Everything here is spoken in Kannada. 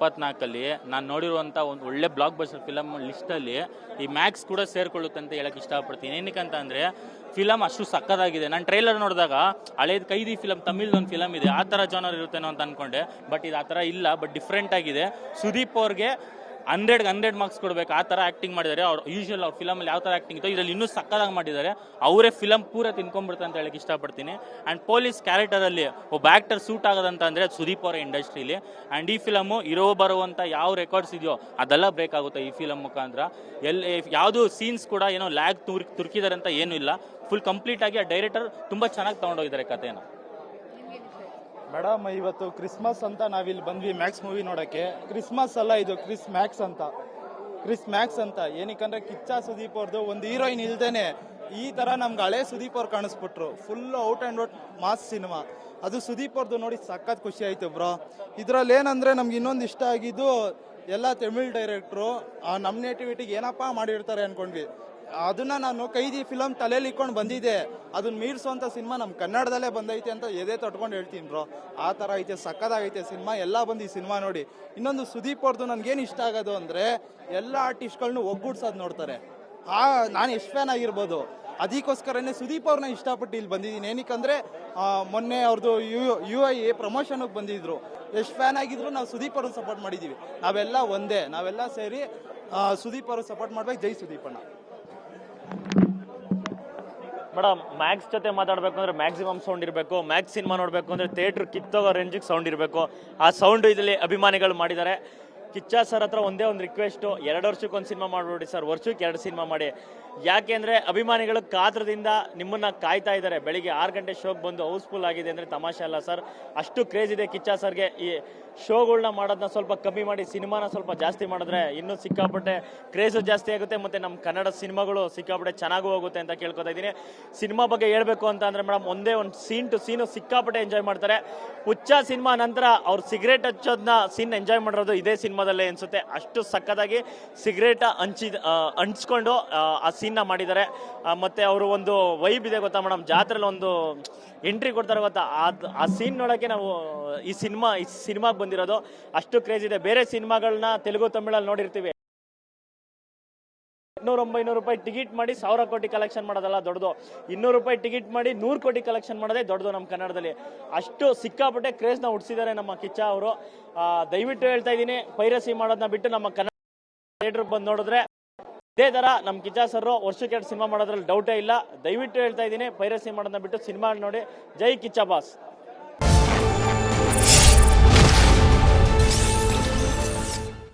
ಇಪ್ಪತ್ನಾಲ್ಕಲ್ಲಿ ನಾನು ನೋಡಿರುವಂಥ ಒಂದು ಒಳ್ಳೆ ಬ್ಲಾಕ್ ಬಸ್ಟರ್ ಫಿಲಮ್ ಲಿಸ್ಟಲ್ಲಿ ಈ ಮ್ಯಾಕ್ಸ್ ಕೂಡ ಸೇರ್ಕೊಳ್ಳುತ್ತೆ ಅಂತ ಹೇಳಕ್ಕೆ ಇಷ್ಟಪಡ್ತೀನಿ. ಏನಕ್ಕಂತ ಅಂದರೆ ಫಿಲಮ್ ಅಷ್ಟು ಸಕ್ಕದಾಗಿದೆ. ನಾನು ಟ್ರೈಲರ್ ನೋಡಿದಾಗ ಹಳೇದು ಕೈದಿ ಫಿಲಮ್ ತಮಿಳ್ದು ಒಂದು ಫಿಲಮ್ ಇದೆ. ಆ ಥರ ಜಾನರ್ ಇರುತ್ತೇನೋ ಅಂತ ಅನ್ಕೊಂಡೆ. ಬಟ್ ಇದು ಆ ಥರ ಇಲ್ಲ ಬಟ್ ಡಿಫ್ರೆಂಟ್ ಆಗಿದೆ. ಸುದೀಪ್ ಅವ್ರಿಗೆ ಹಂಡ್ರೆಡ್ ಹಂಡ್ರೆಡ್ ಮಾರ್ಕ್ಸ್ ಕೊಡಬೇಕು. ಆ ಥರ ಆ್ಯಕ್ಟಿಂಗ್ ಮಾಡಿದ್ದಾರೆ. ಅವ್ರು ಯೂಶುವಲ್ ಅವ್ರ ಫಿಲಮಲ್ಲಿ ಯಾವ ಥರ ಆ್ಯಕ್ಟಿಂಗ್ ಇತ್ತು ಇದರಲ್ಲಿ ಇನ್ನೂ ಸಕ್ಕದಾಗಿ ಮಾಡಿದ್ದಾರೆ. ಅವರೇ ಫಿಲಮ್ ಪೂರ ತಿನ್ಕೊಂಡ್ಬಿಡ್ತಾರೆ ಅಂತ ಹೇಳಕ್ಕೆ ಇಷ್ಟಪಡ್ತೀನಿ. ಆ್ಯಂಡ್ ಪೊಲೀಸ್ ಕ್ಯಾರೆಕ್ಟರಲ್ಲಿ ಒಬ್ಬ ಆ್ಯಕ್ಟರ್ ಸೂಟ್ ಆಗೋದಂತ ಅಂದರೆ ಸುದೀಪ್ ಅವರ ಇಂಡಸ್ಟ್ರಿಲಿ ಆ್ಯಂಡ್ ಈ ಫಿಲಮು ಇರೋ ಬರುವಂಥ ಯಾವ ರೆಕಾರ್ಡ್ಸ್ ಇದೆಯೋ ಅದೆಲ್ಲ ಬ್ರೇಕ್ ಆಗುತ್ತೆ ಈ ಫಿಲಮ್ ಮುಖಾಂತರ. ಎಲ್ಲಿ ಯಾವುದು ಸೀನ್ಸ್ ಕೂಡ ಏನೋ ಲ್ಯಾಗ್ ತುರ್ ತುರ್ಕಿದ್ದಾರೆ ಅಂತ ಏನೂ ಇಲ್ಲ. ಫುಲ್ ಕಂಪ್ಲೀಟ್ ಆಗಿ ಆ ಡೈರೆಕ್ಟರ್ ತುಂಬ ಚೆನ್ನಾಗಿ ತೊಗೊಂಡೋಗಿದ್ದಾರೆ ಕಥೆನ. ಮೇಡಮ್, ಇವತ್ತು ಕ್ರಿಸ್ಮಸ್ ಅಂತ ನಾವಿಲ್ಲಿ ಬಂದ್ವಿ ಮ್ಯಾಕ್ಸ್ ಮೂವಿ ನೋಡಕ್ಕೆ. ಕ್ರಿಸ್ಮಸ್ ಅಲ್ಲ ಇದು, ಕ್ರಿಸ್ ಮ್ಯಾಕ್ಸ್ ಅಂತ. ಕ್ರಿಸ್ ಮ್ಯಾಕ್ಸ್ ಅಂತ. ಏನಕ್ಕಂದ್ರೆ ಕಿಚ್ಚ ಸುದೀಪ್ ಅವ್ರದ್ದು ಒಂದು ಹೀರೋಯಿನ್ ಇಲ್ದೇನೆ ಈ ತರ ನಮ್ಗೆ ಹಳೆ ಸುದೀಪ್ ಅವ್ರು ಕಾಣಿಸ್ಬಿಟ್ರು. Full out and out mass cinema. ಅದು ಸುದೀಪ್ ಅವ್ರದ್ದು ನೋಡಿ ಸಖತ್ ಖುಷಿ ಆಯ್ತು ಬ್ರೋ. ಇದ್ರಲ್ಲಿ ಏನಂದ್ರೆ ನಮ್ಗೆ ಇನ್ನೊಂದು ಇಷ್ಟ ಆಗಿದ್ದು ಎಲ್ಲ ತಮಿಳ್ ಡೈರೆಕ್ಟ್ರು ನಮ್ಮ ನೇಟಿವಿಟಿಗೆ ಏನಪ್ಪಾ ಮಾಡಿರ್ತಾರೆ ಅನ್ಕೊಂಡ್ವಿ. ಅದನ್ನ ನಾನು ಕೈದಿ ಫಿಲಮ್ ತಲೆಯಲ್ಲಿ ಇಟ್ಕೊಂಡು ಬಂದಿದ್ದೆ. ಅದನ್ನ ಮೀರಿಸುವಂತ ಸಿನಿಮಾ ನಮ್ಮ ಕನ್ನಡದಲ್ಲೇ ಬಂದೈತೆ ಅಂತ ಎದೆ ತೊಟ್ಕೊಂಡು ಹೇಳ್ತೀನಿ ಬ್ರೋ ಆ ಥರ ಐತೆ, ಸಕ್ಕದಾಗೈತೆ ಸಿನಿಮಾ ಎಲ್ಲ ಬಂದು ಈ ಸಿನಿಮಾ ನೋಡಿ. ಇನ್ನೊಂದು ಸುದೀಪ್ ಅವ್ರದ್ದು ನನ್ಗೇನು ಇಷ್ಟ ಆಗೋದು ಅಂದರೆ ಎಲ್ಲ ಆರ್ಟಿಸ್ಟ್ಗಳನ್ನೂ ಒಗ್ಗೂಡ್ಸೋದು ನೋಡ್ತಾರೆ. ಆ, ನಾನು ಎಷ್ಟು ಫ್ಯಾನ್ ಆಗಿರ್ಬೋದು. ಅದಕ್ಕೋಸ್ಕರನೇ ಸುದೀಪ್ ಅವ್ರನ್ನ ಇಷ್ಟಪಟ್ಟು ಇಲ್ಲಿ ಬಂದಿದ್ದೀನಿ. ಅಂದರೆ ಮೊನ್ನೆ ಅವ್ರದ್ದು ಯು ಯು ಐ ಎ ಪ್ರಮೋಷನ್ಗೆ ಬಂದಿದ್ರು. ಎಷ್ಟು ಫ್ಯಾನ್ ಆಗಿದ್ರು, ನಾವು ಸುದೀಪ್ ಅವ್ರನ್ನ ಸಪೋರ್ಟ್ ಮಾಡಿದ್ದೀವಿ ನಾವೆಲ್ಲ ಒಂದೇ, ನಾವೆಲ್ಲ ಸೇರಿ ಸುದೀಪ್ ಅವ್ರಿಗೆ ಸಪೋರ್ಟ್ ಮಾಡ್ಬೇಕು, ಜೈ ಸುದೀಪಣ್ಣ. ಮೇಡಮ್ ಮ್ಯಾಕ್ಸ್ ಜೊತೆ ಮಾತಾಡಬೇಕು ಅಂದ್ರೆ ಮ್ಯಾಕ್ಸಿಮಮ್ ಸೌಂಡ್ ಇರಬೇಕು. ಮ್ಯಾಕ್ಸ್ ಸಿನಿಮಾ ನೋಡಬೇಕು ಅಂದ್ರೆ ಥಿಯೇಟ್ರ್ ಕಿತ್ತೋಗೋ ರೇಂಜಿಗೆ ಸೌಂಡ್ ಇರಬೇಕು. ಆ ಸೌಂಡ್ ಇದರಲ್ಲಿ ಅಭಿಮಾನಿಗಳು ಮಾಡಿದ್ದಾರೆ. ಕಿಚ್ಚ ಸರ್ ಹತ್ರ ಒಂದೇ ಒಂದು ರಿಕ್ವೆಸ್ಟು ಎರಡು ವರ್ಷಕ್ಕೆ ಒಂದು ಸಿನಿಮಾ ಮಾಡಿಬಿಡಿ ಸರ್. ವರ್ಷಕ್ಕೆ ಎರಡು ಸಿನಿಮಾ ಮಾಡಿ. ಯಾಕೆ ಅಂದರೆ ಅಭಿಮಾನಿಗಳು ಕಾತ್ರದಿಂದ ನಿಮ್ಮನ್ನ ಕಾಯ್ತಾ ಇದ್ದಾರೆ. ಬೆಳಿಗ್ಗೆ ಆರು ಗಂಟೆ ಶೋಗೆ ಬಂದು ಹೌಸ್ಫುಲ್ ಆಗಿದೆ ಅಂದರೆ ತಮಾಷೆ ಅಲ್ಲ ಸರ್. ಅಷ್ಟು ಕ್ರೇಜ್ ಇದೆ ಕಿಚ್ಚ ಸರ್ಗೆ. ಈ ಶೋಗಳನ್ನ ಮಾಡೋದನ್ನ ಸ್ವಲ್ಪ ಕಮ್ಮಿ ಮಾಡಿ ಸಿನಿಮಾನ ಸ್ವಲ್ಪ ಜಾಸ್ತಿ ಮಾಡಿದ್ರೆ ಇನ್ನೂ ಸಿಕ್ಕಾಪಟ್ಟೆ ಕ್ರೇಜು ಜಾಸ್ತಿ ಆಗುತ್ತೆ ಮತ್ತು ನಮ್ಮ ಕನ್ನಡ ಸಿನಿಮಾಗಳು ಸಿಕ್ಕಾಪಟ್ಟೆ ಚೆನ್ನಾಗೂ ಹೋಗುತ್ತೆ ಅಂತ ಕೇಳ್ಕೊತಾ ಇದ್ದೀನಿ. ಸಿನಿಮಾ ಬಗ್ಗೆ ಹೇಳಬೇಕು ಅಂತ ಅಂದರೆ ಮೇಡಮ್ ಒಂದೇ ಒಂದು ಸೀನ್ ಟು ಸೀನು ಸಿಕ್ಕಾಪಟ್ಟೆ ಎಂಜಾಯ್ ಮಾಡ್ತಾರೆ. ಹುಚ್ಚ ಸಿನಿಮಾ ನಂತರ ಅವ್ರು ಸಿಗರೇಟ್ ಹಚ್ಚೋದನ್ನ ಸೀನ್ ಎಂಜಾಯ್ ಮಾಡಿರೋದು ಇದೇ ಸಿನಿಮಾದಲ್ಲೇ ಅನಿಸುತ್ತೆ. ಅಷ್ಟು ಸಕ್ಕದಾಗಿ ಸಿಗರೇಟ್ ಹಂಚಿದ ಅಂಟಿಸ್ಕೊಂಡು ಆ, ಸೀನ್ನ ಮಾಡಿದ್ದಾರೆ. ಮತ್ತು ಮತ್ತೆ ಅವರು ಒಂದು ವೈಬ್ ಇದೆ ಗೊತ್ತಾ ಮೇಡಮ್ ಜಾತ್ರೆಲಿ ಒಂದು ಎಂಟ್ರಿ ಕೊಡ್ತಾರೆ ಗೊತ್ತಾ? ಅದು ಆ ಸೀನ್ ನೋಡೋಕ್ಕೆ ನಾವು ಈ ಸಿನಿಮಾ ಈ ಸಿನಿಮಾಗೆ ಬಂದಿರೋದು. ಅಷ್ಟು ಕ್ರೇಜ್ ಇದೆ. ಬೇರೆ ಸಿನಿಮಾಗಳನ್ನ ತೆಲುಗು ತಮಿಳಲ್ಲಿ ನೋಡಿರ್ತೀವಿ. ಇನ್ನೂರ ಒಂಬೈನೂರು ರೂಪಾಯಿ ಟಿಕೆಟ್ ಮಾಡಿ ಸಾವಿರ ಕೋಟಿ ಕಲೆಕ್ಷನ್ ಮಾಡೋದಲ್ಲ ದೊಡ್ಡದು. ಇನ್ನೂರು ರೂಪಾಯಿ ಟಿಕೆಟ್ ಮಾಡಿ ನೂರು ಕೋಟಿ ಕಲೆಕ್ಷನ್ ಮಾಡೋದೇ ದೊಡ್ಡದು ನಮ್ಮ ಕನ್ನಡದಲ್ಲಿ. ಅಷ್ಟು ಸಿಕ್ಕಾಪಟ್ಟೆ ಕ್ರೇಜ್ನ ಹುಟ್ಟಿಸಿದ್ದಾರೆ ನಮ್ಮ ಕಿಚ್ಚ ಅವರು. ದಯವಿಟ್ಟು ಹೇಳ್ತಾ ಇದ್ದೀನಿ, ಪೈರಸಿ ಮಾಡೋದನ್ನ ಬಿಟ್ಟು ನಮ್ಮ ಕನ್ನಡ ಬಂದು ನೋಡಿದ್ರೆ ಇದೇ ಥರ ನಮ್ಮ ಕಿಚ್ಚ ಸರ್ ವರ್ಷಕ್ಕೆ ಎರಡು ಸಿನಿಮಾ ಮಾಡೋದ್ರಲ್ಲಿ ಡೌಟೇ ಇಲ್ಲ. ದಯವಿಟ್ಟು ಹೇಳ್ತಾ ಇದ್ದೀನಿ, ಪೈರಸಿ ಮಾಡೋದನ್ನ ಬಿಟ್ಟು ಸಿನಿಮಾ ನೋಡಿ. ಜೈ ಕಿಚ್ಚ ಬಾಸ್.